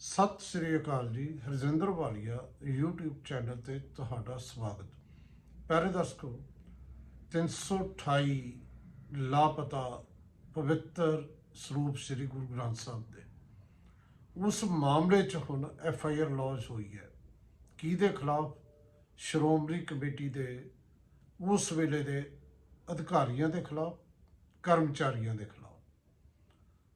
ਸਤਿ ਸ੍ਰੀ ਅਕਾਲ ਜੀ, ਹਰਜਿੰਦਰ ਵਾਲੀਆ, YouTube channel ਤੇ ਤੁਹਾਡਾ ਸਵਾਗਤ। ਪਿਆਰੇ ਦਰਸ਼ਕੋ 328 ਲਾਪਤਾ ਪਵਿੱਤਰ ਸਰੂਪ ਸ੍ਰੀ ਗੁਰੂ ਗ੍ਰੰਥ ਸਾਹਿਬ ਦੇ। ਉਸ ਮਾਮਲੇ 'ਚ ਹੁਣ ਐਫ ਆਈ ਆਰ ਲੌਂਚ ਹੋਈ ਹੈ। ਕਿਹਦੇ ਖਿਲਾਫ? ਸ਼੍ਰੋਮਣੀ ਕਮੇਟੀ ਦੇ, ਉਸ ਵੇਲੇ ਦੇ ਅਧਿਕਾਰੀਆਂ ਦੇ ਖਿਲਾਫ, ਕਰਮਚਾਰੀਆਂ ਦੇ ਖਿਲਾਫ।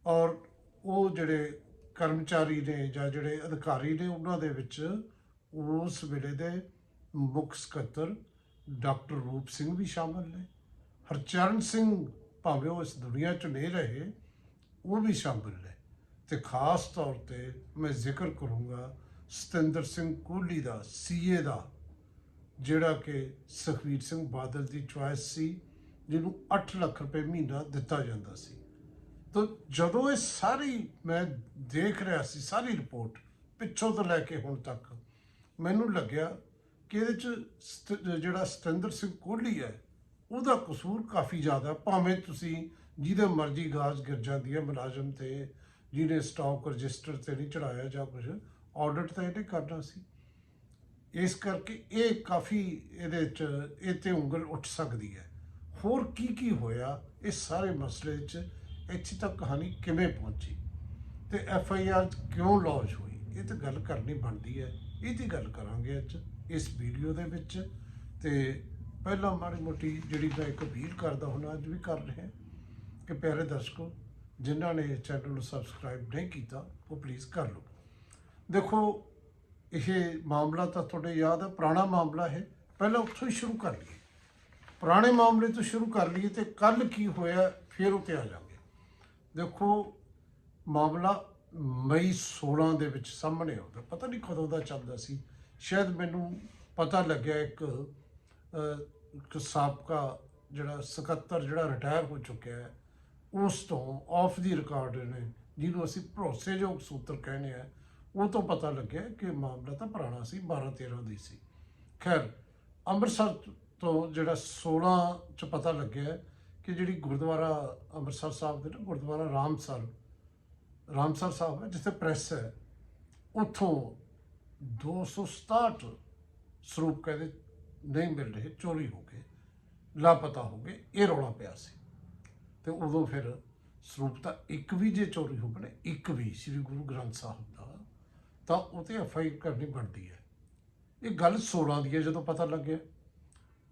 ਔਰ ਉਹ ਜਿਹੜੇ ਕਰਮਚਾਰੀ ਨੇ ਜਾਂ ਜਿਹੜੇ ਅਧਿਕਾਰੀ ਨੇ ਉਹਨਾਂ ਦੇ ਵਿੱਚ ਉਸ ਵੇਲੇ ਦੇ ਮੁੱਖ ਸਕੱਤਰ ਡਾਕਟਰ ਰੂਪ ਸਿੰਘ ਵੀ ਸ਼ਾਮਲ ਨੇ। ਹਰਚਰਨ ਸਿੰਘ ਭਾਵੇਂ ਉਹ ਇਸ ਦੁਨੀਆ 'ਚ ਨਹੀਂ ਰਹੇ, ਉਹ ਵੀ ਸ਼ਾਮਲ ਨੇ। ਤੇ ਖਾਸ ਤੌਰ ਤੇ ਮੈਂ ਜ਼ਿਕਰ ਕਰੂੰਗਾ ਸਤਿੰਦਰ ਸਿੰਘ ਕੋਹਲੀ ਦਾ, ਸੀਏ ਦਾ, ਜਿਹੜਾ ਕਿ ਸੁਖਬੀਰ ਸਿੰਘ ਬਾਦਲ ਦੀ ਚੁਆਇਸ ਸੀ, ਜਿਹਨੂੰ 8 ਲੱਖ ਰੁਪਏ ਮਹੀਨਾ ਦਿੱਤਾ ਜਾਂਦਾ ਸੀ। ਤਾਂ ਜਦੋਂ ਇਹ ਸਾਰੀ ਮੈਂ ਦੇਖ ਰਿਹਾ ਸੀ, ਸਾਰੀ ਰਿਪੋਰਟ ਪਿੱਛੋਂ ਤੋਂ ਲੈ ਕੇ ਹੁਣ ਤੱਕ, ਮੈਨੂੰ ਲੱਗਿਆ ਕਿ ਇਹਦੇ ਚ ਸਤ- ਜਿਹੜਾ ਸਤਿੰਦਰ ਸਿੰਘ ਕੋਹਲੀ ਹੈ, ਉਹਦਾ ਕਸੂਰ ਕਾਫੀ ਜ਼ਿਆਦਾ ਭਾਵੇਂ ਤੁਸੀਂ ਜਿਹਦੇ ਮਰਜ਼ੀ ਗਾਜ ਗਿਰ ਜਾਂਦੀ ਹੈ, ਮੁਲਾਜ਼ਮ ਤੇ ਜਿਹਨੇ ਸਟਾਕ ਰਜਿਸਟਰ ਤੇ ਨਹੀਂ ਚੜਾਇਆ ਜਾਂ ਕੁਝ ਆਡਿਟ ਤਾਂ ਇਹਨੇ ਕਰਨਾ ਸੀ। ਇਸ ਕਰਕੇ ਇਹ ਕਾਫੀ ਇਹਦੇ ਚ, ਇਹ ਤੇ ਉਂਗਲ ਉੱਠ ਸਕਦੀ ਹੈ। ਹੋਰ ਕੀ ਕੀ ਹੋਇਆ, ਇਹ ਸਾਰੇ ਮਸਲੇ 'ਚ ਇੱਥੇ ਤੱਕ ਕਹਾਣੀ ਕਿਵੇਂ ਪਹੁੰਚੀ? ਤੇ ਐਫ ਆਈ ਆਰ ਕਿਉਂ ਲੌਂਚ ਹੋਈ? ਇਹ ਤਾਂ ਗੱਲ ਕਰਨੀ ਬਣਦੀ ਹੈ। ਇਹਦੀ ਗੱਲ ਕਰਾਂਗੇ ਅੱਜ, ਇਸ ਵੀਡੀਓ ਦੇ ਵਿੱਚ। ਤੇ ਪਹਿਲਾਂ ਮਾੜੀ ਮੋਟੀ ਜਿਹੜੀ ਮੈਂ ਇੱਕ ਅਪੀਲ ਕਰਦਾ ਹੁਣ ਅੱਜ ਵੀ ਕਰ ਰਿਹਾ। ਕਿ ਪਿਆਰੇ ਦਰਸ਼ਕੋ, ਜਿਨ੍ਹਾਂ ਨੇ ਚੈਨਲ ਨੂੰ ਸਬਸਕ੍ਰਾਈਬ ਨਹੀਂ ਕੀਤਾ, ਉਹ ਪਲੀਜ਼ ਕਰ ਲਓ। ਦੇਖੋ, ਇਹ ਮਾਮਲਾ ਤਾਂ ਤੁਹਾਡੇ ਯਾਦ ਹੈ ਪੁਰਾਣਾ ਮਾਮਲਾ ਹੈ ਪਹਿਲਾਂ ਉੱਥੋਂ ਹੀ ਸ਼ੁਰੂ ਕਰ ਲਈਏ। ਪੁਰਾਣੇ ਮਾਮਲੇ ਤੋਂ ਸ਼ੁਰੂ ਕਰ ਲਈਏ ਤੇ ਕੱਲ ਕੀ ਹੋਇਆ, ਫਿਰ ਉੱਤੇ ਆ ਜਾਵਾਂਗੇ। ਦੇਖੋ, ਮਾਮਲਾ ਮਈ 16 ਦੇ ਵਿੱਚ ਸਾਹਮਣੇ ਆਉਂਦਾ। ਪਤਾ ਨਹੀਂ ਕਦੋਂ ਦਾ ਚੱਲਦਾ ਸੀ। ਸ਼ਾਇਦ ਮੈਨੂੰ ਪਤਾ ਲੱਗਿਆ ਇੱਕ ਇੱਕ ਸਾਬਕਾ ਜਿਹੜਾ ਸਕੱਤਰ ਜਿਹੜਾ ਰਿਟਾਇਰ ਹੋ ਚੁੱਕਿਆ ਹੈ, ਉਸ ਤੋਂ ਆਫ ਦੀ ਰਿਕਾਰਡ ਨੇ, ਜਿਹਨੂੰ ਅਸੀਂ ਭਰੋਸੇਯੋਗ ਸੂਤਰ ਕਹਿੰਦੇ ਆ ਉਹ ਤੋਂ ਪਤਾ ਲੱਗਿਆ ਕਿ ਮਾਮਲਾ ਤਾਂ ਪੁਰਾਣਾ ਸੀ 12 13 ਦੀ ਸੀ। ਖੈਰ, ਅੰਮ੍ਰਿਤਸਰ ਤੋਂ ਜਿਹੜਾ 16 ਚ ਪਤਾ ਲੱਗਿਆ ਕਿ ਜਿਹੜੀ ਗੁਰਦੁਆਰਾ ਅੰਮ੍ਰਿਤਸਰ ਸਾਹਿਬ ਦੇ ਨਾ ਗੁਰਦੁਆਰਾ ਰਾਮਸਰ ਰਾਮਸਰ ਸਾਹਿਬ ਹੈ, ਜਿੱਥੇ ਪ੍ਰੈਸ ਹੈ, ਉੱਥੋਂ 267 ਸਰੂਪ ਕਹਿੰਦੇ ਨਹੀਂ ਮਿਲ ਰਹੇ, ਚੋਰੀ ਹੋ ਗਏ, ਲਾਪਤਾ ਹੋ ਗਏ, ਇਹ ਰੌਲਾ ਪਿਆ ਸੀ। ਤੇ ਉਦੋਂ ਫਿਰ ਸਰੂਪ ਤਾਂ ਇੱਕ ਵੀ ਜੇ ਚੋਰੀ ਹੋ ਗਏ ਇੱਕ ਵੀ ਸ੍ਰੀ ਗੁਰੂ ਗ੍ਰੰਥ ਸਾਹਿਬ ਦਾ, ਤਾਂ ਉਹ ਤੇ ਐਫ ਆਈ ਕਰਨੀ ਬਣਦੀ ਹੈ। ਇਹ ਗੱਲ 16 ਦੀ ਹੈ, ਜਦੋਂ ਪਤਾ ਲੱਗਿਆ।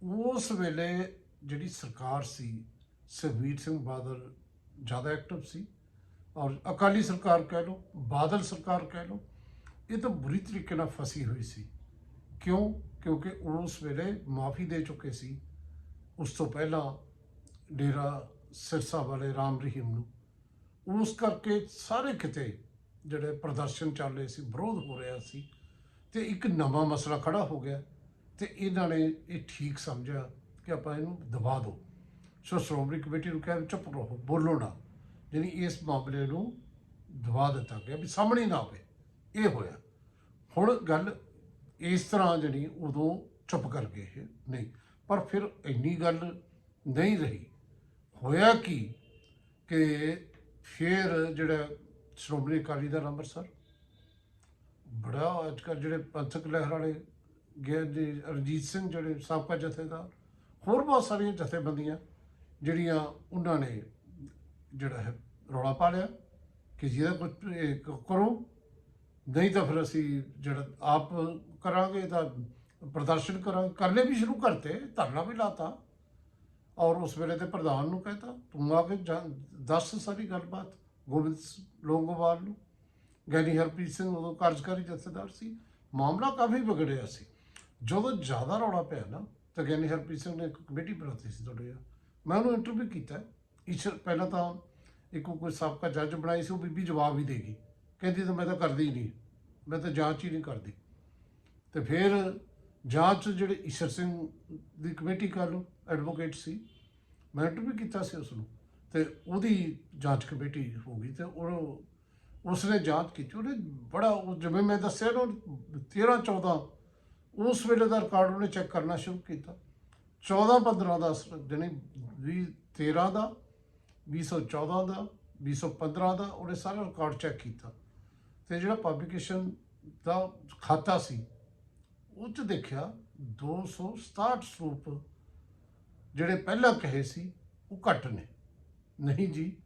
ਉਸ ਵੇਲੇ ਜਿਹੜੀ ਸਰਕਾਰ ਸੀ ਸੁਖਬੀਰ ਸਿੰਘ ਬਾਦਲ ਜ਼ਿਆਦਾ ਐਕਟਿਵ ਸੀ ਔਰ ਅਕਾਲੀ ਸਰਕਾਰ ਕਹਿ ਲਓ, ਬਾਦਲ ਸਰਕਾਰ ਕਹਿ ਲਓ, ਇਹ ਤਾਂ ਬੁਰੀ ਤਰੀਕੇ ਨਾਲ ਫਸੀ ਹੋਈ ਸੀ। ਕਿਉਂ? ਕਿਉਂਕਿ ਉਸ ਵੇਲੇ ਮਾਫੀ ਦੇ ਚੁੱਕੇ ਸੀ। ਉਸ ਤੋਂ ਪਹਿਲਾਂ ਡੇਰਾ ਸਿਰਸਾ ਵਾਲੇ ਰਾਮ ਰਹੀਮ ਨੂੰ। ਉਸ ਕਰਕੇ ਸਾਰੇ ਕਿਤੇ ਜਿਹੜੇ ਪ੍ਰਦਰਸ਼ਨ ਚੱਲ ਰਹੇ ਸੀ, ਵਿਰੋਧ ਹੋ ਰਿਹਾ ਸੀ ਤੇ ਇੱਕ ਨਵਾਂ ਮਸਲਾ ਖੜਾ ਹੋ ਗਿਆ ਤੇ ਇਹਨਾਂ ਨੇ ਇਹ ਠੀਕ ਸਮਝਿਆ ਕਿ ਆਪਾਂ ਇਹਨੂੰ ਦਬਾ ਦਿਓ। ਸੋ ਸ਼੍ਰੋਮਣੀ ਕਮੇਟੀ ਨੂੰ ਕਿਹਾ ਵੀ ਚੁੱਪ ਰਹੋ, ਬੋਲੋ ਨਾ। ਯਾਨੀ ਇਸ ਮਾਮਲੇ ਨੂੰ ਦਬਾ ਦਿੱਤਾ ਗਿਆ ਵੀ ਸਾਹਮਣੇ ਨਾ ਆਵੇ। ਇਹ ਹੋਇਆ। ਹੁਣ ਗੱਲ ਇਸ ਤਰ੍ਹਾਂ ਜਿਹੜੀ ਉਦੋਂ ਚੁੱਪ ਕਰ ਗਏ ਨਹੀਂ, ਪਰ ਫਿਰ ਇੰਨੀ ਗੱਲ ਨਹੀਂ ਰਹੀ। ਹੋਇਆ ਕੀ ਕਿ ਫਿਰ ਜਿਹੜਾ ਸ਼੍ਰੋਮਣੀ ਅਕਾਲੀ ਦਲ ਅੰਮ੍ਰਿਤਸਰ, ਬੜਾ ਅੱਜ ਕੱਲ੍ਹ ਜਿਹੜੇ ਪੰਥਕ ਲਹਿਰ ਵਾਲੇ ਗਏ ਜੀ ਰਣਜੀਤ ਸਿੰਘ ਜਿਹੜੇ ਸਾਬਕਾ ਜਥੇਦਾਰ, ਹੋਰ ਬਹੁਤ ਸਾਰੀਆਂ ਜਥੇਬੰਦੀਆਂ ਜਿਹੜੀਆਂ ਉਹਨਾਂ ਨੇ ਜਿਹੜਾ ਹੈ ਰੌਲਾ ਪਾ ਲਿਆ ਕਿ ਜਿਹਦਾ ਕੁਝ ਕਰੋ, ਨਹੀਂ ਤਾਂ ਫਿਰ ਅਸੀਂ ਜਿਹੜਾ ਆਪ ਕਰਾਂਗੇ ਤਾਂ ਪ੍ਰਦਰਸ਼ਨ ਕਰਾਂਗੇ। ਕਰਨੇ ਵੀ ਸ਼ੁਰੂ ਕਰਤੇ, ਧਰਨਾ ਵੀ ਲਾਤਾ ਔਰ ਉਸ ਵੇਲੇ ਦੇ ਪ੍ਰਧਾਨ ਨੂੰ ਕਹਿੰਦਾ ਤੂੰ ਆ ਕੇ ਜਾ- ਦੱਸ ਸਾਰੀ ਗੱਲਬਾਤ ਗੋਬਿੰਦ ਲੋਂਗੋਵਾਲ ਨੂੰ। ਗਿਆਨੀ ਹਰਪ੍ਰੀਤ ਸਿੰਘ ਉਦੋਂ ਕਾਰਜਕਾਰੀ ਜਥੇਦਾਰ ਸੀ। ਮਾਮਲਾ ਕਾਫੀ ਵਿਗੜਿਆ ਸੀ। ਜਦੋਂ ਜ਼ਿਆਦਾ ਰੌਲਾ ਪਿਆ ਨਾ, ਤਾਂ ਗਿਆਨੀ ਹਰਪ੍ਰੀਤ ਸਿੰਘ ਨੇ ਇੱਕ ਕਮੇਟੀ ਬਣਾਤੀ ਸੀ ਤੁਹਾਡੇ ਮੈਂ ਉਹਨੂੰ ਇੰਟਰਵਿਊ ਕੀਤਾ। ਈਸ਼ਰ ਪਹਿਲਾਂ ਤਾਂ ਇੱਕ ਕੋਈ ਸਾਬਕਾ ਜੱਜ ਬਣਾਈ ਸੀ, ਉਹ ਬੀਬੀ ਜਵਾਬ ਹੀ ਦੇਗੀ ਕਹਿੰਦੀ ਤਾਂ ਮੈਂ ਤਾਂ ਕਰਦੀ ਹੀ ਨਹੀਂ। ਮੈਂ ਤਾਂ ਜਾਂਚ ਹੀ ਨਹੀਂ ਕਰਦੀ। ਤੇ ਫਿਰ ਜਾਂਚ ਜਿਹੜੇ ਈਸ਼ਰ ਸਿੰਘ ਦੀ ਕਮੇਟੀ ਕਰ ਲਓ ਐਡਵੋਕੇਟ ਸੀ। ਮੈਂ ਇੰਟਰਵਿਊ ਕੀਤਾ ਸੀ ਉਸ ਨੂੰ ਤੇ ਉਹਦੀ ਜਾਂਚ ਕਮੇਟੀ ਹੋ ਗਈ ਤੇ ਉਹ ਉਸਨੇ ਜਾਂਚ ਕੀਤੀ। ਉਹਨੇ ਬੜਾ ਉਹ ਜਿਵੇਂ ਮੈਂ ਦੱਸਿਆ ਨਾ 13 14 ਉਸ ਵੇਲੇ ਦਾ ਰਿਕਾਰਡ ਉਹਨੇ ਚੈੱਕ ਕਰਨਾ ਸ਼ੁਰੂ ਕੀਤਾ। 14 15 ਦਾ ਜਣੀ 20 13 ਦਾ 2014 ਦਾ 2015 ਦਾ, ਉਹਨੇ ਸਾਰਾ ਰਿਕਾਰਡ ਚੈੱਕ ਕੀਤਾ। ਤੇ ਜਿਹੜਾ ਪਬਲਿਕੇਸ਼ਨ ਦਾ ਖਾਤਾ ਸੀ, ਉਹ 'ਚ ਦੇਖਿਆ 267 ਸਰੂਪ ਜਿਹੜੇ ਪਹਿਲਾਂ ਕਹੇ ਸੀ, ਉਹ ਘੱਟ ਨੇ। ਨਹੀਂ ਜੀ,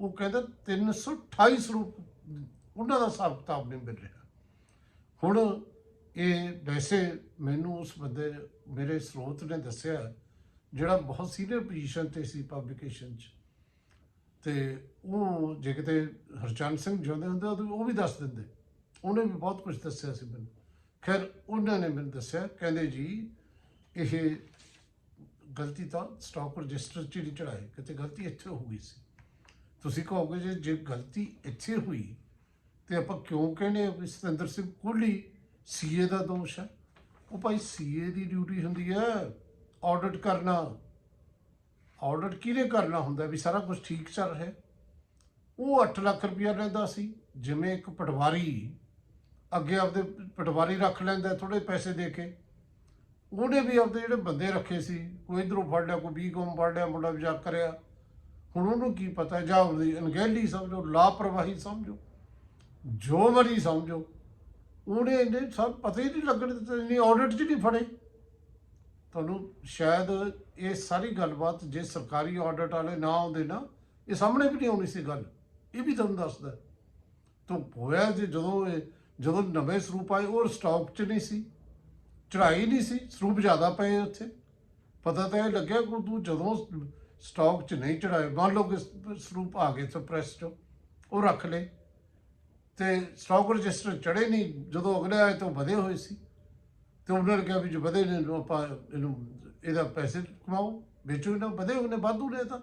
ਉਹ ਕਹਿੰਦਾ 328 ਸਰੂਪ, ਉਹਨਾਂ ਦਾ ਹਿਸਾਬ ਕਿਤਾਬ ਨਹੀਂ ਮਿਲ ਰਿਹਾ। ਹੁਣ ਇਹ ਵੈਸੇ ਮੈਨੂੰ ਉਸ ਬੰਦੇ ਮੇਰੇ ਸਰੋਤ ਨੇ ਦੱਸਿਆ, ਜਿਹੜਾ ਬਹੁਤ ਸੀਨੀਅਰ ਪੋਜੀਸ਼ਨ ਤੇ ਸੀ ਪਬਲੀਕੇਸ਼ਨ 'ਚ। ਤੇ ਉਹ ਜੇ ਕਿਤੇ ਹਰਚੰਦ ਸਿੰਘ ਜਿਉਂਦੇ ਹੁੰਦੇ ਉਹ ਵੀ ਦੱਸ ਦਿੰਦੇ। ਉਹਨੇ ਵੀ ਬਹੁਤ ਕੁਝ ਦੱਸਿਆ ਸੀ ਮੈਨੂੰ। ਖੈਰ, ਉਹਨਾਂ ਨੇ ਮੈਨੂੰ ਦੱਸਿਆ, ਕਹਿੰਦੇ ਜੀ, ਇਹ ਗਲਤੀ ਤਾਂ ਸਟਾਕ ਰਜਿਸਟਰ 'ਚ ਨਹੀਂ ਚੜਾਏ ਕਿਤੇ ਗਲਤੀ ਇੱਥੇ ਹੋ ਗਈ ਸੀ। ਤੁਸੀਂ ਕਹੋਗੇ ਜੇ ਜੇ ਗਲਤੀ ਇੱਥੇ ਹੋਈ, ਤੇ ਆਪਾਂ ਕਿਉਂ ਕਹਿੰਦੇ ਆ ਵੀ ਸਤਿੰਦਰ ਸਿੰਘ ਕੋਹਲੀ ਸੀਏ ਦਾ ਦੋਸ਼ ਹੈ? ਉਹ ਭਾਈ ਸੀਏ ਦੀ ਡਿਊਟੀ ਹੁੰਦੀ ਹੈ ਆਡਿਟ ਕਰਨਾ। ਆਡਿਟ ਕਿਹਨੇ ਕਰਨਾ ਹੁੰਦਾ ਵੀ ਸਾਰਾ ਕੁਝ ਠੀਕ ਚੱਲ ਰਿਹਾ ਉਹ 8 ਲੱਖ ਰੁਪਇਆ ਲੈਂਦਾ ਸੀ, ਜਿਵੇਂ ਇੱਕ ਪਟਵਾਰੀ ਅੱਗੇ ਆਪਦੇ ਪਟਵਾਰੀ ਰੱਖ ਲੈਂਦਾ ਥੋੜੇ ਪੈਸੇ ਦੇ ਕੇ। ਉਹਨੇ ਵੀ ਆਪਦੇ ਜਿਹੜੇ ਬੰਦੇ ਰੱਖੇ ਸੀ, ਕੋਈ ਇਧਰੋਂ ਫੜ ਲਿਆ, ਕੋਈ ਬੀਕੌਮ ਫੜ ਲਿਆ, ਮੁੰਡਾ ਵਿਚਾਰ ਕਰਿਆ। ਹੁਣ ਉਹਨੂੰ ਕੀ ਪਤਾ, ਜਾਂ ਉਹਦੀ ਅਣਗਹਿਲੀ ਸਮਝੋ, ਲਾਪਰਵਾਹੀ ਸਮਝੋ, ਜੋ ਮਰਜ਼ੀ ਸਮਝੋ। ਉਹਨੇ ਇਹਨੇ ਸਭ ਪਤਾ ਹੀ ਨਹੀਂ ਲੱਗਣ ਦਿੱਤਾ ਨਹੀਂ ਆਡਿਟ 'ਚ ਨਹੀਂ ਫੜੇ। ਤੁਹਾਨੂੰ ਸ਼ਾਇਦ ਇਹ ਸਾਰੀ ਗੱਲਬਾਤ ਜੇ ਸਰਕਾਰੀ ਆਡਿਟ ਵਾਲੇ ਨਾ ਆਉਂਦੇ ਨਾ, ਇਹ ਸਾਹਮਣੇ ਵੀ ਨਹੀਂ ਆਉਣੀ ਸੀ ਗੱਲ। ਇਹ ਵੀ ਤੁਹਾਨੂੰ ਦੱਸਦਾ ਤੋਂ ਹੋਇਆ ਜੇ ਜਦੋਂ ਇਹ, ਜਦੋਂ ਨਵੇਂ ਸਰੂਪ ਆਏ, ਉਹ ਸਟਾਕ 'ਚ ਨਹੀਂ ਸੀ। ਚੜਾਈ ਨਹੀਂ ਸੀ, ਸਰੂਪ ਜ਼ਿਆਦਾ ਪਏ ਉੱਥੇ। ਪਤਾ ਤਾਂ ਇਹ ਲੱਗਿਆ ਕਿ ਤੂੰ ਜਦੋਂ ਸਟਾਕ 'ਚ ਨਹੀਂ ਚੜਾਏ ਮੰਨ ਲਓ ਕਿ ਸਰੂਪ ਆ ਗਏ ਸਪਰੈਸ 'ਚੋਂ, ਉਹ ਰੱਖ ਲਏ। ਤੇ ਸਟਾਕ ਰਜਿਸਟਰ ਚੜੇ ਨਹੀਂ, ਜਦੋਂ ਅਗਲੇ ਆਏ ਤਾਂ ਵਧੇ ਹੋਏ ਸੀ। ਤੇ ਉਹਨਾਂ ਨੇ ਕਿਹਾ ਵੀ ਜੋ ਵਧੇ ਨੇ ਆਪਾਂ ਇਹਨੂੰ ਇਹਦਾ ਪੈਸੇ ਕਮਾਓ, ਵੇਚੋ ਇਹਨਾਂ ਵਧੇ ਹੋਏ ਨੇ ਵਾਧੂ ਨੇ ਤਾਂ।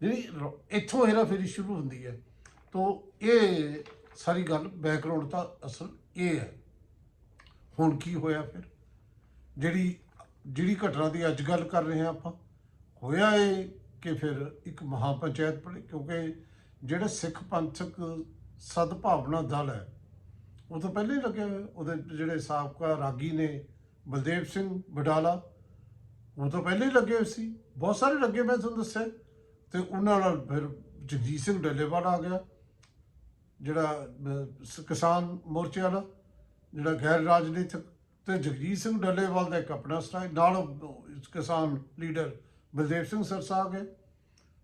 ਜਿਹੜੀ ਇੱਥੋਂ ਹੇਰਾ ਫੇਰੀ ਸ਼ੁਰੂ ਹੁੰਦੀ ਹੈ। ਤੋਂ ਇਹ ਸਾਰੀ ਗੱਲ ਬੈਕਗ੍ਰਾਉਂਡ ਤਾਂ ਅਸਲ ਇਹ ਹੈ। ਹੁਣ ਕੀ ਹੋਇਆ ਫਿਰ? ਜਿਹੜੀ ਜਿਹੜੀ ਘਟਨਾ ਦੀ ਅੱਜ ਗੱਲ ਕਰ ਰਹੇ ਹਾਂ ਆਪਾਂ, ਹੋਇਆ ਇਹ ਕਿ ਫਿਰ ਇੱਕ ਮਹਾਪੰਚਾਇਤ ਬਣੀ, ਕਿਉਂਕਿ ਜਿਹੜਾ ਸਿੱਖ ਪੰਥਕ ਸਦਭਾਵਨਾ ਦਲ ਹੈ। ਉਹ ਤਾਂ ਪਹਿਲੇ ਹੀ ਲੱਗਿਆ ਹੋਇਆ। ਉਹਦੇ ਜਿਹੜੇ ਸਾਬਕਾ ਰਾਗੀ ਨੇ ਬਲਦੇਵ ਸਿੰਘ ਬਡਾਲਾ ਉਹ ਤਾਂ ਪਹਿਲੇ ਹੀ ਲੱਗੇ ਹੋਏ ਸੀ। ਬਹੁਤ ਸਾਰੇ ਲੱਗੇ, ਮੈਂ ਤੁਹਾਨੂੰ ਦੱਸਿਆ। ਤੇ ਉਹਨਾਂ ਨਾਲ ਫਿਰ ਜਗਜੀਤ ਸਿੰਘ ਡੱਲੇਵਾਲ ਆ ਗਿਆ, ਜਿਹੜਾ ਕਿਸਾਨ ਮੋਰਚੇ ਵਾਲਾ, ਜਿਹੜਾ ਗੈਰ ਰਾਜਨੀਤਿਕ। ਤੇ ਜਗਜੀਤ ਸਿੰਘ ਡੱਲੇਵਾਲ ਦਾ ਇੱਕ ਆਪਣਾ ਸਟਾਈਲ, ਨਾਲ ਕਿਸਾਨ ਲੀਡਰ ਬਲਦੇਵ ਸਿੰਘ ਸਰਸਾ ਆ ਗਏ।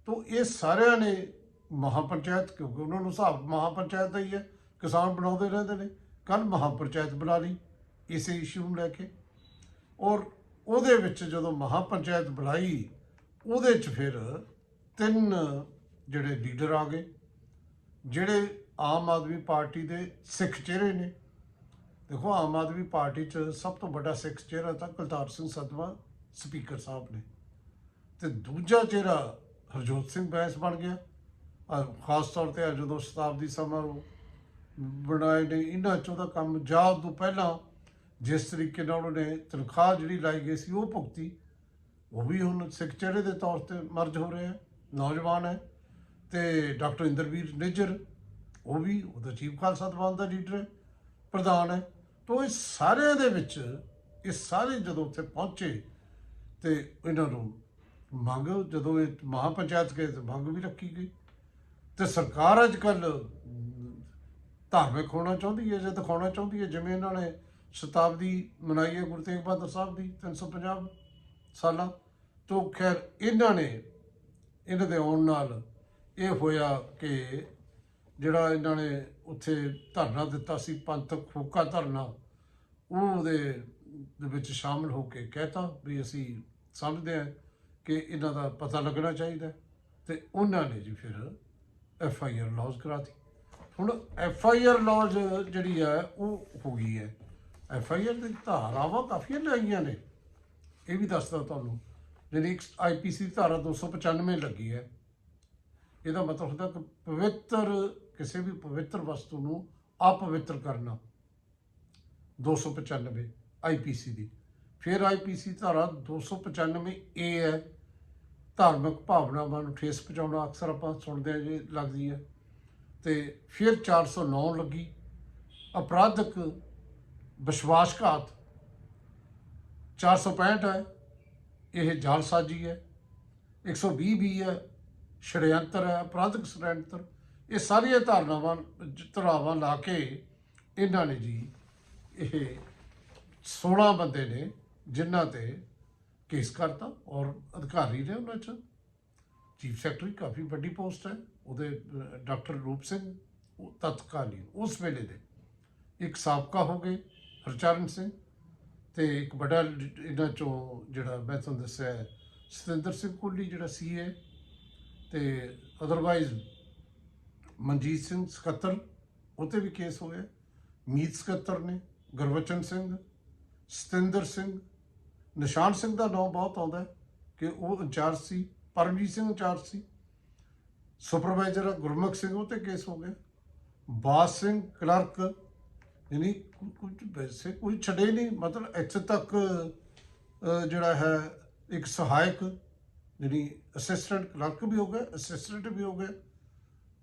ਤੋਂ ਇਹ ਸਾਰਿਆਂ ਨੇ ਮਹਾਪੰਚਾਇਤ, ਕਿਉਂਕਿ ਉਹਨਾਂ ਨੂੰ ਹਿਸਾਬ ਮਹਾਪੰਚਾਇਤ ਦਾ ਹੀ ਹੈ, ਕਿਸਾਨ ਬਣਾਉਂਦੇ ਰਹਿੰਦੇ ਨੇ। ਕੱਲ ਮਹਾਪੰਚਾਇਤ ਬਣਾ ਲਈ ਇਸੇ ਇਸ਼ੂ ਨੂੰ ਲੈ ਕੇ। ਔਰ ਉਹਦੇ ਵਿੱਚ ਜਦੋਂ ਮਹਾਪੰਚਾਇਤ ਬੁਲਾਈ ਉਹਦੇ 'ਚ ਫਿਰ ਤਿੰਨ ਜਿਹੜੇ ਲੀਡਰ ਆ ਗਏ, ਜਿਹੜੇ ਆਮ ਆਦਮੀ ਪਾਰਟੀ ਦੇ ਸਿੱਖ ਚਿਹਰੇ ਨੇ। ਦੇਖੋ, ਆਮ ਆਦਮੀ ਪਾਰਟੀ 'ਚ ਸਭ ਤੋਂ ਵੱਡਾ ਸਿੱਖ ਚਿਹਰਾ ਤਾਂ ਕੁਲਤਾਰ ਸਿੰਘ ਸਦਵਾ ਸਪੀਕਰ ਸਾਹਿਬ ਨੇ। ਤੇ ਦੂਜਾ ਚਿਹਰਾ ਹਰਜੋਤ ਸਿੰਘ ਬੈਂਸ ਬਣ ਗਿਆ। ਖਾਸ ਤੌਰ ਤੇ ਆ ਜਦੋਂ ਸ਼ਤਾਬਦੀ ਸਮਾਰੋਹ ਬਣਾਏ ਨੇ, ਇਹਨਾਂ ਚੋਂ ਦਾ ਕੰਮ ਜਾਂ ਤੋਂ ਪਹਿਲਾਂ ਜਿਸ ਤਰੀਕੇ ਨਾਲ ਉਹਨੇ ਤਨਖਾਹ ਜਿਹੜੀ ਲਾਈ ਗਈ ਸੀ, ਉਹ ਭੁਗਤੀ, ਉਹ ਵੀ ਹੁਣ ਸਿੱਖ ਚਿਹਰੇ ਦੇ ਤੌਰ ਤੇ ਮਰਜ ਹੋ ਰਹੇ ਹੈ ਨੌਜਵਾਨ ਹੈ ਤੇ ਡਾਕਟਰ ਇੰਦਰਵੀਰ ਨਿੱਜਰ, ਉਹ ਵੀ ਉਹਦਾ ਚੀਫ ਖਾਲਸਾ ਦਵਾਨ ਦਾ ਲੀਡਰ ਹੈ, ਪ੍ਰਧਾਨ ਹੈ, ਤੋਂ ਇਹ ਸਾਰਿਆਂ ਦੇ ਵਿੱਚ ਇਹ ਸਾਰੇ ਜਦੋਂ ਉੱਥੇ ਪਹੁੰਚੇ ਤੇ ਇਹਨਾਂ ਨੂੰ ਮੰਗ, ਜਦੋਂ ਇਹ ਮਹਾਪੰਚਾਇਤ ਗਏ ਤੇ ਮੰਗ ਵੀ ਰੱਖੀ ਗਈ। ਤੇ ਸਰਕਾਰ ਅੱਜ ਕੱਲ ਧਾਰਮਿਕ ਹੋਣਾ ਚਾਹੁੰਦੀ ਹੈ, ਜਾਂ ਦਿਖਾਉਣਾ ਚਾਹੁੰਦੀ ਹੈ, ਜਿਵੇਂ ਇਹਨਾਂ ਨੇ ਸ਼ਤਾਬਦੀ ਮਨਾਈ ਹੈ ਗੁਰੂ ਤੇਗ ਬਹਾਦਰ ਸਾਹਿਬ ਦੀ 350 ਸਾਲਾਂ ਤੋਂ ਖੈਰ, ਇਹਨਾਂ ਨੇ ਇਹਨਾਂ ਦੇ ਆਉਣ ਨਾਲ ਇਹ ਹੋਇਆ ਕਿ ਜਿਹੜਾ ਇਹਨਾਂ ਨੇ ਉੱਥੇ ਧਰਨਾ ਦਿੱਤਾ ਸੀ, ਪੰਥਕ ਫੂਕਾ ਧਰਨਾ, ਉਹ ਉਹਦੇ ਦੇ ਵਿੱਚ ਸ਼ਾਮਲ ਹੋ ਕੇ ਕਹਿਤਾ ਵੀ ਅਸੀਂ ਸਮਝਦੇ ਹਾਂ ਕਿ ਇਹਨਾਂ ਦਾ ਪਤਾ ਲੱਗਣਾ ਚਾਹੀਦਾ ਹੈ। ਤੇ ਉਹਨਾਂ ਨੇ ਜੀ ਫਿਰ ਐਫ ਆਈ ਆਰ ਲੌਜ ਕਰਾਤੀ। ਹੁਣ ਐਫ ਆਈ ਆਰ ਲੌਜ ਜਿਹੜੀ ਹੈ ਉਹ ਹੋ ਗਈ ਹੈ। ਐਫ ਆਈ ਆਰ ਦੀ ਧਾਰਾਵਾਂ ਕਾਫੀਆਂ ਲਾਈਆਂ ਨੇ। ਇਹ ਵੀ ਦੱਸਦਾ ਤੁਹਾਨੂੰ, ਜਿਹੜੀ ਆਈ ਪੀ ਸੀ ਧਾਰਾ 295 ਲੱਗੀ ਹੈ। ਇਹਦਾ ਮਤਲਬ ਹੁੰਦਾ ਕਿ ਪਵਿੱਤਰ, ਕਿਸੇ ਵੀ ਪਵਿੱਤਰ ਵਸਤੂ ਨੂੰ ਅਪਵਿੱਤਰ ਕਰਨਾ। 295 ਆਈਪੀਸੀ ਦੀ। ਫਿਰ ਆਈਪੀਸੀ ਧਾਰਾ 295 ਏ ਹੈ। ਧਾਰਮਿਕ ਭਾਵਨਾਵਾਂ ਨੂੰ ਠੇਸ ਪਹੁੰਚਾਉਣਾ ਅਕਸਰ ਆਪਾਂ ਸੁਣਦੇ ਹਾਂ ਜੀ ਲੱਗਦੀ ਹੈ। ਤੇ ਫਿਰ 409 ਲੱਗੀ। ਅਪਰਾਧਿਕ ਵਿਸ਼ਵਾਸਘਾਤ 465 ਹੈ। ਇਹ ਜਾਲਸਾਜੀ ਹੈ। 120 ਵੀ ਹੈ। ਛੜਯੰਤਰ ਹੈ। ਅਪਰਾਧਕ ਛੜਯੰਤਰ ਇਹ ਸਾਰੀਆਂ ਧਾਰਨਾਵਾਂ, ਧਾਰਾਵਾਂ ਲਾ ਕੇ ਇਹਨਾਂ ਨੇ ਜੀ, ਇਹ 16 ਬੰਦੇ ਨੇ ਜਿਨ੍ਹਾਂ ਤੇ ਕੇਸ ਕਰਤਾ ਔਰ ਅਧਿਕਾਰੀ ਨੇ ਉਹਨਾਂ ਚ ਚੀਫ ਸੈਕਟਰੀ ਕਾਫੀ ਵੱਡੀ ਪੋਸਟ ਹੈ, ਉਹਦੇ ਡਾਕਟਰ ਰੂਪ ਸਿੰਘ ਉਹ ਤਤਕਾਲੀਨ, ਉਸ ਵੇਲੇ ਦੇ ਇੱਕ ਸਾਬਕਾ ਹੋ ਗਏ ਹਰਚਰਨ ਸਿੰਘ ਤੇ ਇੱਕ ਵੱਡਾ ਇਹਨਾਂ ਚੋਂ ਜਿਹੜਾ ਮੈਂ ਤੁਹਾਨੂੰ ਦੱਸਿਆ ਸਤਿੰਦਰ ਸਿੰਘ ਕੋਲੀ ਜਿਹੜਾ ਸੀਏ ਤੇ ਅਦਰਵਾਈਜ਼ ਮਨਜੀਤ ਸਿੰਘ ਸਕੱਤਰ ਉਤੇ ਵੀ ਕੇਸ ਹੋਇਆ। ਮੀਤ ਸਕੱਤਰ ਨੇ, ਗੁਰਬਚਨ ਸਿੰਘ, ਸਤਿੰਦਰ ਸਿੰਘ ਨਿਸ਼ਾਨ ਸਿੰਘ ਦਾ ਨਾਮ ਬਹੁਤ ਆਉਂਦਾ ਕਿ ਉਹ ਇੰਚਾਰਜ ਸੀ, ਪਰਮਜੀਤ ਸਿੰਘ ਇੰਚਾਰਜ ਸੀ, ਸੁਪਰਵਾਈਜ਼ਰ ਗੁਰਮੁਖ ਸਿੰਘ ਉਹ ਤੇ ਕੇਸ ਹੋ ਗਿਆ। ਬਾਸ ਸਿੰਘ ਕਲਰਕ, ਯਾਨੀ ਕੁਝ ਵੈਸੇ ਕੋਈ ਛੱਡੇ ਨਹੀਂ, ਮਤਲਬ ਇੱਥੇ ਤੱਕ ਜਿਹੜਾ ਹੈ, ਇੱਕ ਸਹਾਇਕ ਜਿਹੜੀ ਅਸਿਸਟੈਂਟ ਕਲਰਕ ਵੀ ਹੋ ਗਿਆ ਅਸਿਸਟੈਂਟ ਵੀ ਹੋ ਗਿਆ।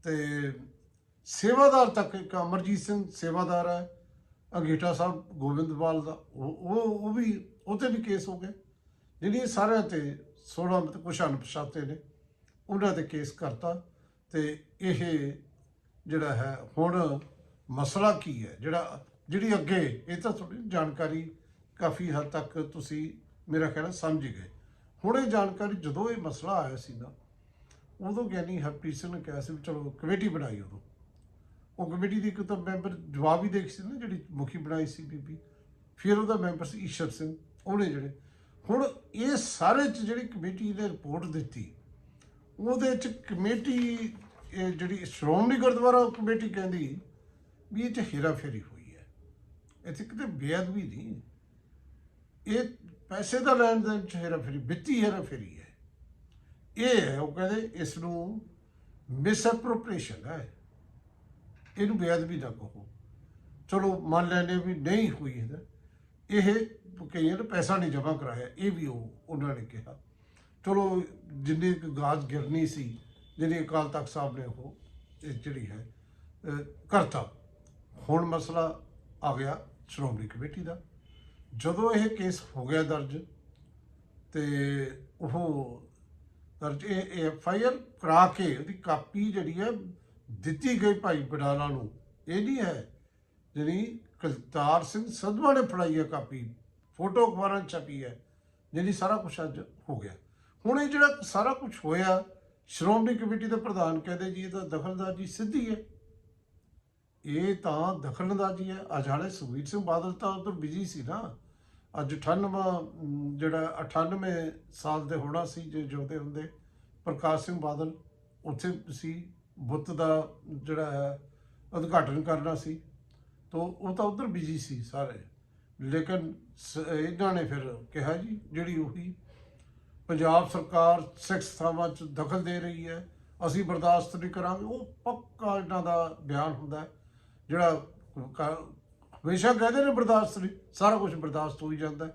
ਤੇ ਸੇਵਾਦਾਰ ਤੱਕ ਇੱਕ ਅਮਰਜੀਤ ਸਿੰਘ ਸੇਵਾਦਾਰ ਹੈ ਅੰਗੀਠਾ ਸਾਹਿਬ ਗੋਬਿੰਦਵਾਲ ਦਾ ਉਹ ਉਹ ਵੀ ਉਹ ਤੇ ਵੀ ਕੇਸ ਹੋ ਗਏ। ਜਿਹੜੀ ਸਾਰਿਆਂ ਤੇ 16 ਮਤ ਕੁਛ ਅਣਪਛਾਤੇ ਨੇ, ਉਹਨਾਂ ਤੇ ਕੇਸ ਕਰਤਾ। ਤੇ ਇਹ ਜਿਹੜਾ ਹੈ, ਹੁਣ ਮਸਲਾ ਕੀ ਹੈ? ਜਿਹੜਾ, ਜਿਹੜੀ ਅੱਗੇ, ਇਹ ਤਾਂ ਤੁਹਾਡੀ ਜਾਣਕਾਰੀ ਕਾਫੀ ਹੱਦ ਤੱਕ ਤੁਸੀਂ ਮੇਰਾ ਕਹਿਣਾ ਸਮਝ ਹੀ ਗਏ। ਹੁਣ ਇਹ ਜਾਣਕਾਰੀ ਜਦੋਂ ਇਹ ਮਸਲਾ ਆਇਆ ਸੀ ਨਾ, ਉਦੋਂ ਗਿਆਨੀ ਹਰਪ੍ਰੀਤ ਸਿੰਘ ਨੇ ਕਿਹਾ ਸੀ ਵੀ ਚਲੋ ਕਮੇਟੀ ਬਣਾਈ ਉਦੋਂ। ਉਹ ਕਮੇਟੀ ਦੀ ਇੱਕ ਤਾਂ ਮੈਂਬਰ ਜਵਾਬ ਹੀ ਦੇਖ ਸੀ ਨਾ, ਜਿਹੜੀ ਮੁਖੀ ਬਣਾਈ ਸੀ ਬੀਬੀ। ਫਿਰ ਉਹਦਾ ਮੈਂਬਰ ਸੀ ਈਸ਼ਰ ਸਿੰਘ। ਉਹਨੇ ਜਿਹੜੇ, ਹੁਣ ਇਹ ਸਾਰੇ ਚ ਜਿਹੜੀ ਕਮੇਟੀ ਨੇ ਰਿਪੋਰਟ ਦਿੱਤੀ, ਉਹਦੇ ਚ ਕਮੇਟੀ, ਇਹ ਜਿਹੜੀ ਸ਼੍ਰੋਮਣੀ ਗੁਰਦੁਆਰਾ ਕਮੇਟੀ ਕਹਿੰਦੀ ਵੀ ਇਹ ਚ ਹੇਰਾਫੇਰੀ ਹੋਈ ਹੈ। ਇੱਥੇ ਕਿਤੇ ਬੇਅਦਬੀ ਨਹੀਂ। ਇਹ ਪੈਸੇ ਦਾ ਲੈਣ ਦੇਣ ਚ ਹੇਰਾਫੇਰੀ, ਵਿੱਤੀ ਹੇਰਾਫੇਰੀ ਹੈ। ਇਹ ਹੈ, ਉਹ ਕਹਿੰਦੇ ਇਸ ਨੂੰ ਮਿਸਅਪਰੋਪਰੀਏਸ਼ਨ ਹੈ। ਇਹਨੂੰ ਬੇਅਦਬੀ ਨਾ ਕਹੋ। ਚਲੋ ਮੰਨ ਲੈਨੇ ਵੀ ਨਹੀਂ ਹੋਈ ਇਹਦਾ। ਇਹ ਕਈਆਂ ਨੇ ਪੈਸਾ ਨਹੀਂ ਜਮ੍ਹਾਂ ਕਰਾਇਆ, ਇਹ ਵੀ ਉਹ, ਉਹਨਾਂ ਨੇ ਕਿਹਾ। ਚਲੋ, ਜਿੰਨੀ ਕੁ ਗਾਜ ਗਿਰਨੀ ਸੀ, ਜਿਹੜੀ ਅਕਾਲ ਤਖਤ ਸਾਹਿਬ ਨੇ ਉਹ, ਇਹ ਜਿਹੜੀ ਹੈ ਕਰਤਾ। ਹੁਣ ਮਸਲਾ ਆ ਗਿਆ ਸ਼੍ਰੋਮਣੀ ਕਮੇਟੀ ਦਾ। ਜਦੋਂ ਇਹ ਕੇਸ ਹੋ ਗਿਆ ਦਰਜ, ਤੇ ਉਹ ਦਰਜ ਇਹ ਐਫ ਆਈ ਆਰ ਕਰਾ ਕੇ ਉਹਦੀ ਕਾਪੀ ਜਿਹੜੀ ਹੈ, ਦਿੱਤੀ ਗਈ ਭਾਈ ਬਡਾਲਾ ਨੂੰ। ਇਹ ਨਹੀਂ ਹੈ, ਜਿਹੜੀ ਕਰਤਾਰ ਸਿੰਘ ਸੰਧਵਾ ਨੇ ਫੜਾਈ ਹੈ ਕਾਪੀ, ਫੋਟੋ ਅਖਬਾਰਾਂ ਛਪੀ ਹੈ, ਜਿਹੜੀ ਸਾਰਾ ਕੁਝ ਅੱਜ ਹੋ ਗਿਆ। ਹੁਣ ਇਹ ਜਿਹੜਾ ਸਾਰਾ ਕੁਝ ਹੋਇਆ, ਸ਼੍ਰੋਮਣੀ ਕਮੇਟੀ ਦੇ ਪ੍ਰਧਾਨ ਕਹਿੰਦੇ ਜੀ, ਇਹ ਤਾਂ ਦਖਲਅੰਦਾਜ਼ੀ ਸਿੱਧੀ ਹੈ। ਇਹ ਤਾਂ ਦਖਲਅੰਦਾਜ਼ੀ ਹੈ। ਅੱਜ ਹਾਲੇ ਸੁਖਬੀਰ ਸਿੰਘ ਬਾਦਲ ਤਾਂ ਉਧਰ ਬਿਜ਼ੀ ਸੀ ਨਾ। ਅੱਜ 98 ਜਿਹੜਾ 98 ਸਾਲ ਦੇ ਹੋਣਾ ਸੀ, ਜੇ ਜਿਉਂਦੇ ਹੁੰਦੇ, ਪ੍ਰਕਾਸ਼ ਸਿੰਘ ਬਾਦਲ ਉੱਥੇ ਸੀ, ਬੁੱਤ ਦਾ ਜਿਹੜਾ ਹੈ, ਉਦਘਾਟਨ ਕਰਨਾ ਸੀ। ਤੇ ਉਹ ਤਾਂ ਉਧਰ ਬਿਜ਼ੀ ਸੀ ਸਾਰੇ ਲੇਕਿਨ ਸ- ਇਹਨਾਂ ਨੇ ਫਿਰ ਕਿਹਾ ਜੀ, ਜਿਹੜੀ ਉਹੀ ਪੰਜਾਬ ਸਰਕਾਰ ਸਿੱਖ ਸਥਾਵਾਂ 'ਚ ਦਖਲ ਦੇ ਰਹੀ ਹੈ, ਅਸੀਂ ਬਰਦਾਸ਼ਤ ਨਹੀਂ ਕਰਾਂਗੇ, ਉਹ ਪੱਕਾ ਇਹਨਾਂ ਦਾ ਬਿਆਨ ਹੁੰਦਾ ਹੈ, ਜਿਹੜਾ ਹਮੇਸ਼ਾ ਕਹਿੰਦੇ ਨੇ ਬਰਦਾਸ਼ਤ ਨਹੀਂ, ਸਾਰਾ ਕੁਝ ਬਰਦਾਸ਼ਤ ਹੋਈ ਜਾਂਦਾ ਹੈ।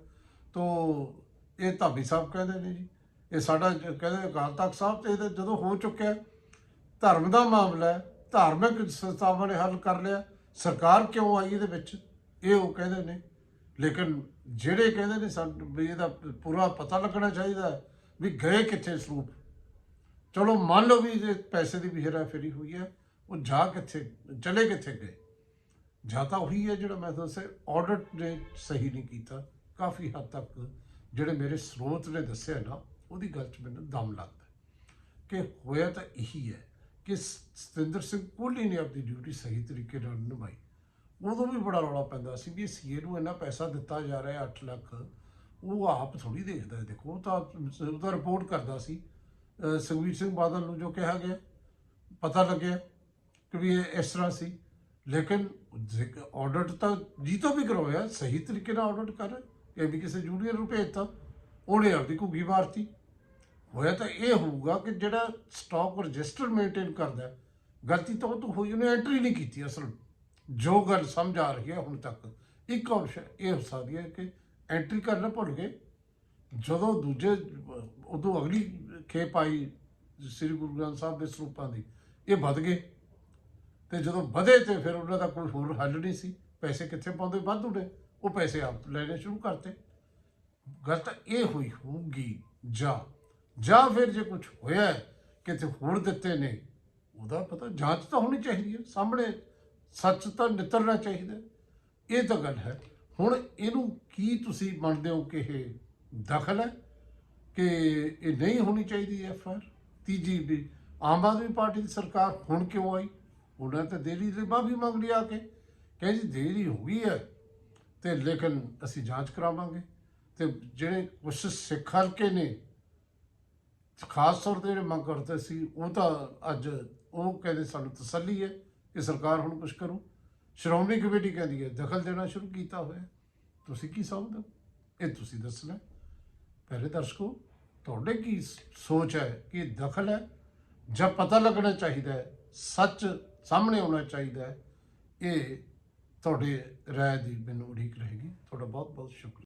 ਤੋ ਇਹ ਧਾਬੀ ਸਾਹਿਬ ਕਹਿੰਦੇ ਨੇ ਜੀ, ਇਹ ਸਾਡਾ ਕਹਿੰਦੇ ਅਕਾਲ ਤਖਤ ਸਾਹਿਬ ਤੇ ਇਹਦੇ ਜਦੋਂ ਹੋ ਚੁੱਕਿਆ, ਧਰਮ ਦਾ ਮਾਮਲਾ ਹੈ, ਧਾਰਮਿਕ ਸੰਸਥਾਵਾਂ ਨੇ ਹੱਲ ਕਰ ਲਿਆ ਸਰਕਾਰ ਕਿਉਂ ਆਈ ਇਹਦੇ ਵਿੱਚ? ਇਹ ਉਹ ਕਹਿੰਦੇ ਨੇ, ਲੇਕਿਨ ਜਿਹੜੇ ਕਹਿੰਦੇ ਨੇ ਸਾਨੂੰ ਵੀ ਇਹਦਾ ਪੂਰਾ ਪਤਾ ਲੱਗਣਾ ਚਾਹੀਦਾ ਵੀ ਗਏ ਕਿੱਥੇ ਸਰੂਪ। ਚਲੋ ਮੰਨ ਲਓ ਵੀ ਜੇ ਪੈਸੇ ਦੀ ਵੀ ਹੇਰਾਫੇਰੀ ਹੋਈ ਹੈ, ਉਹ ਜਾ ਕਿੱਥੇ, ਚਲੇ ਕਿੱਥੇ ਗਏ। ਜਾਂ ਤਾਂ ਉਹੀ ਹੈ ਜਿਹੜਾ ਮੈਂ ਦੱਸਿਆ ਆਡਿਟ ਨੇ ਸਹੀ ਨਹੀਂ ਕੀਤਾ। ਕਾਫੀ ਹੱਦ ਤੱਕ ਜਿਹੜੇ ਮੇਰੇ ਸਰੋਤ ਨੇ ਦੱਸਿਆ ਨਾ, ਉਹਦੀ ਗੱਲ 'ਚ ਮੈਨੂੰ ਦਮ ਲੱਗਦਾ ਕਿ ਹੋਇਆ ਤਾਂ ਇਹੀ ਹੈ। ਕਿ ਸਤਿੰਦਰ ਸਿੰਘ ਕੋਹਲੀ ਨੇ ਆਪਣੀ ਡਿਊਟੀ ਸਹੀ ਤਰੀਕੇ ਨਾਲ ਨਿਭਾਈ। ਉਦੋਂ ਵੀ ਬੜਾ ਰੌਲਾ ਪੈਂਦਾ ਸੀ ਵੀ ਸੀਏ ਨੂੰ ਇੰਨਾ ਪੈਸਾ ਦਿੱਤਾ ਜਾ ਰਿਹਾ 8 ਲੱਖ, ਉਹ ਆਪ ਥੋੜੀ ਦੇਖਦਾ ਹੈ। ਦੇਖੋ, ਉਹ ਤਾਂ ਉਹਦਾ ਰਿਪੋਰਟ ਕਰਦਾ ਸੀ। ਅਹ ਸੁਖਬੀਰ ਸਿੰਘ ਬਾਦਲ ਨੂੰ ਜੋ ਕਿਹਾ ਗਿਆ, ਪਤਾ ਲੱਗਿਆ ਕਿ ਵੀ ਇਹ ਇਸ ਤਰ੍ਹਾਂ ਸੀ। ਲੇਕਿਨ ਆਡਿਟ ਤਾਂ ਜੀ ਵੀ ਕਰਵਾਇਆ, ਸਹੀ ਤਰੀਕੇ ਨਾਲ ਆਡਿਟ ਕਰ ਇਹ ਵੀ ਕਿਸੇ ਜੂਨੀਅਰ ਨੂੰ ਭੇਜਤਾ ਉਹਨੇ ਆਪਦੀ ਘੁੱਗੀ ਮਾਰਤੀ। ਹੋਇਆ ਤਾਂ ਇਹ ਹੋਊਗਾ ਕਿ ਜਿਹੜਾ ਸਟਾਕ ਰਜਿਸਟਰ ਮੇਨਟੇਨ ਕਰਦਾ ਗਲਤੀ ਤਾਂ ਉਹ ਤੋਂ ਹੋਈ, ਉਹਨੇ ਐਂਟਰੀ ਨਹੀਂ ਕੀਤੀ ਅਸਲ। ਜੋ ਗੱਲ ਸਮਝ ਆ ਰਹੀ ਹੈ ਹੁਣ ਤੱਕ, ਇੱਕ ਆਪਸ਼ਨ ਇਹ ਹੋ ਸਕਦੀ ਹੈ ਕਿ ਐਂਟਰੀ ਕਰਨਾ ਭੁੱਲ ਗਏ। ਜਦੋਂ ਦੂਜੇ, ਉਦੋਂ ਅਗਲੀ ਖੇਪ ਆਈ ਸ੍ਰੀ ਗੁਰੂ ਗ੍ਰੰਥ ਸਾਹਿਬ ਦੇ ਸਰੂਪਾਂ ਦੀ, ਇਹ ਵੱਧ ਗਏ। ਤੇ ਜਦੋਂ ਵਧੇ ਤੇ ਫਿਰ ਉਹਨਾਂ ਦਾ ਕੋਈ ਹੋਰ ਹੱਲ ਨਹੀਂ ਸੀ। ਪੈਸੇ ਕਿੱਥੇ ਪਾਉਂਦੇ? ਵਾਧੂ ਨੇ। ਉਹ ਪੈਸੇ ਆਪ ਲੈਣੇ ਸ਼ੁਰੂ ਕਰਤੇ। ਗਲਤ ਇਹ ਹੋਈ ਹੋਊਗੀ ਜਾਂ ਜਾਂ ਫਿਰ ਜੇ ਕੁਝ ਹੋਇਆ ਕਿਤੇ ਹੋਰ ਦਿੱਤੇ ਨੇ, ਉਹਦਾ ਪਤਾ ਜਾਂਚ ਤਾਂ ਹੋਣੀ ਚਾਹੀਦੀ ਹੈ, ਸਾਹਮਣੇ ਸੱਚ ਤਾਂ ਨਿਤਰਨਾ ਚਾਹੀਦਾ ਇਹ ਤਾਂ ਗੱਲ ਹੈ। ਹੁਣ ਇਹਨੂੰ ਕੀ ਤੁਸੀਂ ਮੰਨਦੇ ਹੋ ਕਿ ਇਹ ਦਖਲ ਹੈ, ਕਿ ਇਹ ਨਹੀਂ ਹੋਣੀ ਚਾਹੀਦੀ ਐਫ ਆਰ? ਤੀਜੀ ਵੀ ਆਮ ਆਦਮੀ ਪਾਰਟੀ ਦੀ ਸਰਕਾਰ ਹੁਣ ਕਿਉਂ ਆਈ? ਉਹਨਾਂ ਤਾਂ ਦੇਰੀ ਦੀ ਮਾਫੀ ਮੰਗ ਲਈ ਆ ਕੇ। ਕਹੇ ਜੀ ਦੇਰੀ ਹੋ ਗਈ ਹੈ ਤੇ ਲੇਕਿਨ ਅਸੀਂ ਜਾਂਚ ਕਰਾਵਾਂਗੇ ਤੇ ਜਿਹੜੇ ਕੁਛ ਸਿੱਖ ਹਲਕੇ ਨੇ ਖਾਸ ਤੌਰ ਤੇ ਜਿਹੜੇ ਮੰਗ ਕਰਦੇ ਸੀ, ਉਹ ਤਾਂ ਅੱਜ ਉਹ ਕਹਿੰਦੇ ਸਾਨੂੰ ਤਸੱਲੀ ਹੈ ਕਿ ਸਰਕਾਰ ਹੁਣ ਕੁਝ ਕਰੂ। ਸ਼੍ਰੋਮਣੀ ਕਮੇਟੀ ਕਹਿੰਦੀ ਹੈ, ਦਖਲ ਦੇਣਾ ਸ਼ੁਰੂ ਕੀਤਾ ਹੋਇਆ। ਤੁਸੀਂ ਕੀ ਸਮਝਦੇ ਇਹ ਤੁਸੀਂ ਦੱਸਣਾ। ਪਹਿਲੇ ਦਰਸ਼ਕੋ, ਤੁਹਾਡੇ ਕੀ ਸੋਚ ਹੈ ਕਿ ਦਖਲ ਹੈ ਜਾਂ ਪਤਾ ਲੱਗਣਾ ਚਾਹੀਦਾ ਹੈ, ਸੱਚ ਸਾਹਮਣੇ ਆਉਣਾ ਚਾਹੀਦਾ ਹੈ? ਇਹ ਤੁਹਾਡੇ ਰਾਏ ਦੀ ਮੈਨੂੰ ਉਡੀਕ ਰਹੇਗੀ। ਤੁਹਾਡਾ ਬਹੁਤ ਬਹੁਤ ਸ਼ੁਕਰੀਆ।